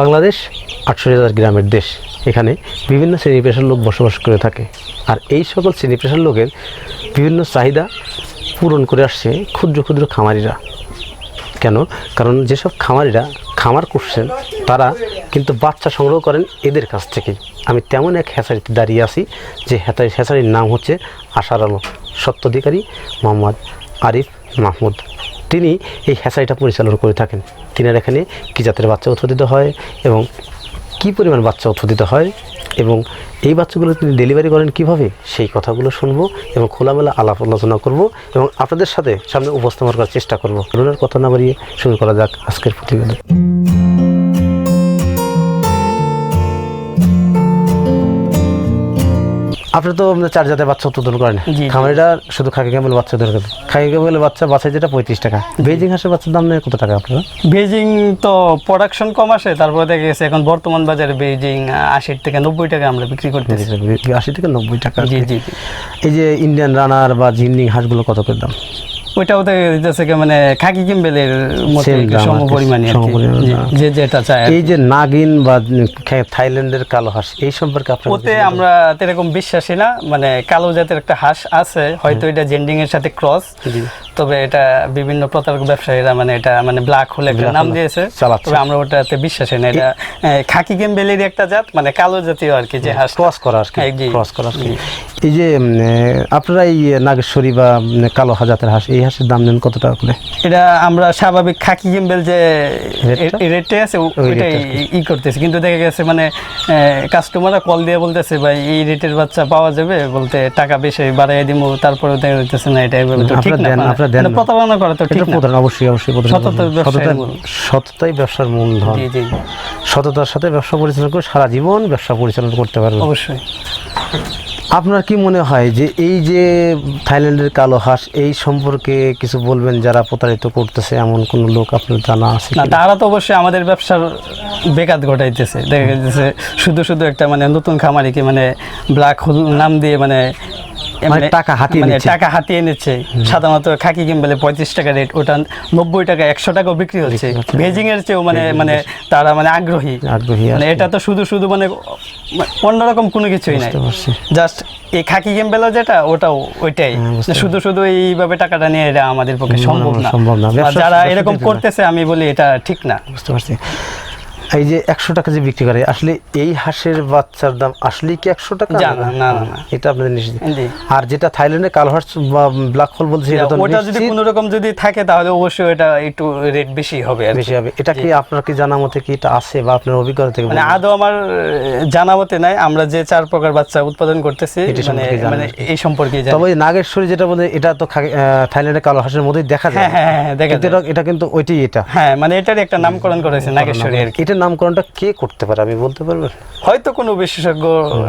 বাংলাদেশ আটশো হাজার গ্রামের দেশ। এখানে বিভিন্ন শ্রেণি পেশার লোক বসবাস করে থাকে। আর এই সকল শ্রেণি পেশার লোকের বিভিন্ন চাহিদা পূরণ করে আসছে ক্ষুদ্র ক্ষুদ্র খামারিরা। কেন? কারণ যেসব খামারিরা খামার করছেন, তারা কিন্তু বাচ্চা সংগ্রহ করেন এদের কাছ থেকে। আমি তেমন এক হ্যাচারিতে দাঁড়িয়ে আছি যে হ্যাচারি, হ্যাচারির নাম হচ্ছে আশার আলো সত্যাধিকারী মোহাম্মদ আরিফ মাহমুদ। তিনি এই হ্যাচারিটা পরিচালনা করে থাকেন। তিনার এখানে কী জাতের বাচ্চা উৎপাদিত হয় এবং কি পরিমাণ বাচ্চা উৎপাদিত হয় এবং এই বাচ্চাগুলো তিনি ডেলিভারি করেন কীভাবে, সেই কথাগুলো শুনব এবং খোলামেলা আলাপ আলোচনা করব এবং আপনাদের সাথে সামনে উপস্থাপন করার চেষ্টা করব। করোনার কথা না বাড়িয়ে শুরু করা যাক আজকের প্রতিবেদন। আপনি তো চার জাতের বাচ্চা উৎপাদন করেন। খামারিরা শুধু খাকি ক্যামেল বাচ্চা ধরে খাকি ক্যামেল বাচ্চা বাছাই যেটা পঁয়ত্রিশ টাকা। বেজিং হাঁসের বাচ্চার দাম নেই কত টাকা আপনারা? বেজিং তো প্রোডাকশন কম আসে তারপরে দেখা গেছে এখন বর্তমান বাজারে বেজিং আশি থেকে নব্বই টাকা আমরা বিক্রি করতেছি। আশি থেকে নব্বই টাকা। জি জি জি। এই যে ইন্ডিয়ান রানার বা জিন্ডিং হাঁসগুলো কত করে দাম? ওইটাও দেখা দিতেছে মানে খাকি কিম্বেলের মতো Same সম পরিমাণে যে যেটা চায় এই যে নাগিন বা থাইল্যান্ডের কালো হাঁস এই সম্পর্কে ওতে আমরা এরকম বিশ্বাসী না মানে কালো জাতের একটা হাঁস আছে হয়তো এটা জেন্ডিং এর সাথে ক্রস। তবে এটা বিভিন্ন প্রতারক ব্যবসায়ীরা মানে এটা মানে ব্ল্যাক হোল একটা নাম দিয়েছে। তবে আমরা ওটাতে বিশ্বাসী না। এটা খাকি গেমবেলের একটা জাত মানে কালো জাতীয় আর কি যে হাঁস ক্রস করা আর কি হ্যাঁ, ক্রস করা আর কি। এই যে আপনারা এই নাগেশ্বরী বা কালো হাজাতের হাঁস এই হাঁসের দাম নেন কত টাকা করে? এটা আমরা স্বাভাবিক খাকি গেমবেল যে রেটে আছে ওইটাই ই করতেছে। কিন্তু দেখা গেছে মানে কাস্টমাররা কল দিয়ে বলতেছে ভাই এই রেটের বাচ্চা পাওয়া যাবে? বলতে টাকা বেশি বাড়াই দিব তারপরে দেখা যাচ্ছে না এটা এভাবে তো ঠিক না দেন, মানে দেন প্রতারণা করা তো ঠিক এটা প্রধান অবশ্যই অবশ্যই সততাই ব্যবসার মূলধন জি জি সততার সাথে ব্যবসা পরিচালনা করে সারা জীবন ব্যবসা পরিচালনা করতে পারবেন অবশ্যই। আপনার কি মনে হয় যে এই যে থাইল্যান্ডের কালো হাঁস এই সম্পর্কে কিছু বলবেন যারা প্রতারিত করতেছে? এমন কোনো লোক আপনার জানা আছে না তারা তো অবশ্যই আমাদের ব্যবসার বেকাত ঘটাইতেছে। দেখা যাচ্ছে শুধু শুধু একটা মানে নতুন খামারিকে মানে ব্ল্যাক হোল নাম দিয়ে মানে টাকা হাতিয়ে মানে নিচ্ছে। টাকা হাতিয়ে নিচ্ছে। সাধারণত খাকি কিম্বেলে পঁয়ত্রিশ টাকা রেট ওটা নব্বই টাকা একশো টাকাও বিক্রি হচ্ছে। বেজিং এর চেয়েও মানে মানে তারা মানে আগ্রহী। আগ্রহী মানে এটা তো শুধু শুধু মানে অন্যরকম কোনো কিছুই নাই। জাস্ট এই খাকি গেমবেলা যেটা ওটাও ওইটাই। হ্যাঁ, শুধু শুধু এইভাবে টাকাটা নিয়ে এটা আমাদের পক্ষে সম্ভব না সম্ভব না। যারা এরকম করতেছে আমি বলি এটা ঠিক না। বুঝতে পারছি। এই যে একশো টাকা যে বিক্রি করে আসলে এই হাঁসের বাচ্চার দাম আসলেই কি একশো টাকা? না, না, না। এটা আপনাদের নিশ্চিত। আর যেটা থাইল্যান্ডের কালো হাঁস বা ব্ল্যাক হোল বলছে এটা ওটা যদি কোনো রকম যদি থাকে তাহলে অবশ্যই এটা একটু রেট বেশি হবে বেশি হবে। এটা কি আপনার কি জানা মতে কি এটা আছে বা আপনার অভিজ্ঞতা থেকে মানে আদৌ আমার জানা মতে নাই। আমরা যে চার প্রকার বাচ্চা উৎপাদন করতেছি মানে মানে এই সম্পর্কে জানি। তবে নাগেশ্বরী যেটা বলে এটা তো থাইল্যান্ডের কালো হাঁসের মধ্যেই দেখা যায়। হ্যাঁ হ্যাঁ হ্যাঁ দেখা কিন্তু যায়। এটা- এটা কিন্তু ওইটাই এটা। হ্যাঁ মানে এটার একটা নামকরণ করেছে নাগেশ্বরী আর কি। এটার নামকরণটা কে করতে পারে আমি বলতে পারবেন হয়তো কোনো বিশেষজ্ঞ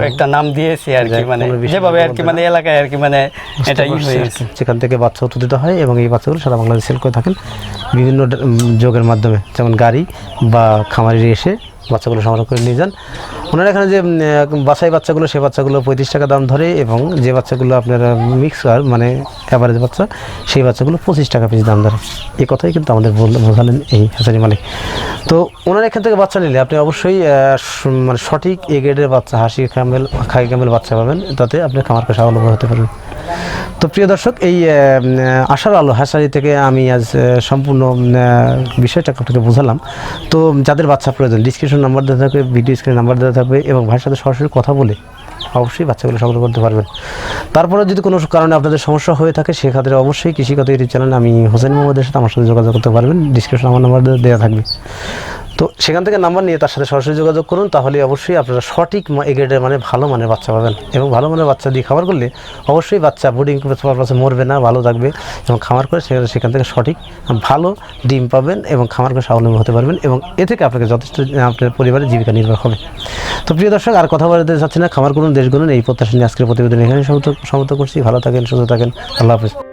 একটা নাম দিয়েছে আর কি মানে যেভাবে আর কি মানে এলাকায় আর কি মানে এটা সেখান থেকে বাচ্চা উৎপাদিত হয় এবং এই বাচ্চাগুলো সারা বাংলাদেশে সেল করে থাকেন। বিভিন্ন যোগের মাধ্যমে যেমন গাড়ি বা খামারি এসে বাচ্চাগুলো সংগ্রহ করে নিয়ে যান। ওনারা এখানে যে বাছাই বাচ্চাগুলো, সে বাচ্চাগুলো পঁয়ত্রিশ টাকা দাম ধরে এবং যে বাচ্চাগুলো আপনারা মিক্স আর মানে অ্যাভারেজ বাচ্চা, সেই বাচ্চাগুলো পঁচিশ টাকা পিস দাম ধরে। এই কথাই কিন্তু আমাদের বোঝালেন এই হাসানি মালিক। তো ওনার এখান থেকে বাচ্চা নিলে আপনি অবশ্যই মানে সঠিক এ গ্রেডের বাচ্চা, হাসি ক্যামেল, খাই ক্যামেল বাচ্চা পাবেন। তাতে আপনি খামারকে স্বাবলম্বী হতে পারবেন। তো প্রিয় দর্শক, এই আশার আলো হাসারি থেকে আমি আজ সম্পূর্ণ বিষয়টা আপনাকে বোঝালাম। তো যাদের বাচ্চা প্রয়োজন ডিসক্রিপশন নাম্বার দেওয়া থাকবে ভিডিও স্ক্রিন নাম্বার দেওয়া থাকবে এবং ভাইয়ের সাথে সরাসরি কথা বলে অবশ্যই বাচ্চাগুলো সংগ্রহ করতে পারবেন। তারপরে যদি কোনো কারণে আপনাদের সমস্যা হয়ে থাকে, সেক্ষেত্রে অবশ্যই কৃষিগত ইউটিউব চ্যানেল আমি হোসেন মোহাম্মদের সাথে আমার সাথে যোগাযোগ করতে পারবেন। ডিসক্রিপশন আমার নাম্বার দেওয়া থাকবে। তো সেখান থেকে নাম্বার নিয়ে তার সাথে সরাসরি যোগাযোগ করুন তাহলে অবশ্যই আপনারা সঠিক মা- এ গ্রেডের মানে ভালো মানের বাচ্চা পাবেন। এবং ভালো মানের বাচ্চা দিয়ে খাবার করলে অবশ্যই বাচ্চা বোর্ডিং পারপাসে মরবে না, ভালো থাকবে এবং খামার করে সেখানে সেখান থেকে সঠিক ভালো ডিম পাবেন এবং খামার করে স্বাবলম্বী হতে পারবেন এবং এ থেকে আপনাকে যথেষ্ট আপনার পরিবারের জীবিকা নির্ভর হবে। তো প্রিয় দর্শক, আর কথা বলতে চাচ্ছি না, খামার করুন, দেশ গুনুন এই প্রত্যাশা নিয়ে আজকের প্রতিবেদন এখানে সমাপ্ত সমাপ্ত করছি। ভালো থাকেন, সুস্থ থাকেন, আল্লাহ হাফিজ।